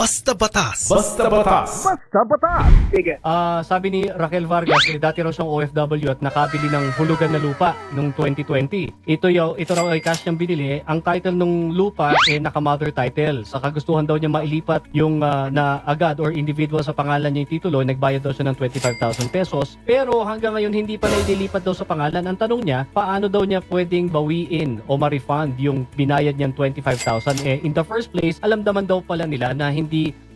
Basta batas. Basta batas. Sige. Ah, sabi ni Raquel Vargas, eh, dati raw siyang OFW at nakabili ng hulugan na lupa noong 2020. Ito yaw, ito raw ay cash niyang binili. Ang title ng lupa eh naka-mother title. Sa kagustuhan daw niya mailipat yung ah, na agad or individual sa pangalan niya yung titulo, nagbayad daw siya ng 25,000 pesos. Pero hanggang ngayon hindi pa naililipat daw sa pangalan. Ang tanong niya, paano daw niya pwedeng bawiin o ma-refund yung binayad niyang 25,000? Eh, in the first place, alam naman daw pala nila na hindi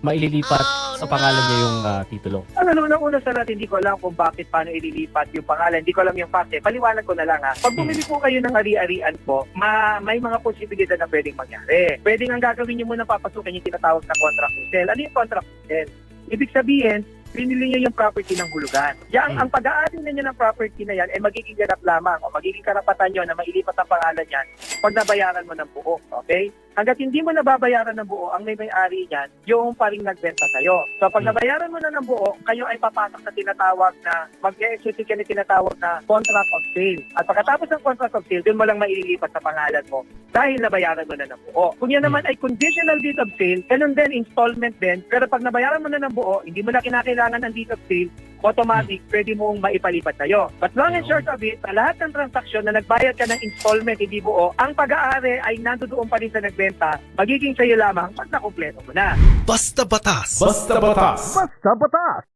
maililipat sa pangalan niya yung ah, titulo. Ano, nung una sa natin, hindi ko alam kung bakit paano ililipat yung pangalan. Hindi ko alam yung fact eh. Paliwanag ko na lang ha. Pag bumili po kayo ng ari-arian po, ma may mga posibilidad na pwedeng mangyari. Pwedeng ang gagawin nyo muna papasukin yung tinatawag na contract to sell. Ano yung contract to sell? Ibig sabihin, pinili nyo yung property ng hulugan. Yang Hmm. ang pag-aari na nyo ng property na yan ay magiging ganap lamang o magiging karapatan nyo na mailipat ang pangalan yan pag nabayaran mo ng buo. Okay? Hanggat hindi mo nababayaran ng buo, ang may may-ari niyan, yung pa rin nagbenta sa'yo. So pag Hmm. nabayaran mo na ng buo, kayo ay papasok sa tinatawag na, mag-execute ka na tinatawag na contract of sale. At pagkatapos ng contract of sale, dun mo lang maililipat sa pangalan mo dahil nabayaran mo na ng buo. Kung yan naman ay conditional deed of sale, ganun din, installment din. Pero pag nabayaran mo na ng buo, hindi mo na kinakailangan ng deed of sale, automatic, pwede mong maipalipat sa'yo. But long and short of it, sa lahat ng transaksyon na nagbayad ka ng installment, hindi buo, ang pag-aari ay nandoon pa rin sa nagbenta, magiging sa'yo lamang pag nakumpleto mo na. Basta batas. Basta batas. Basta batas!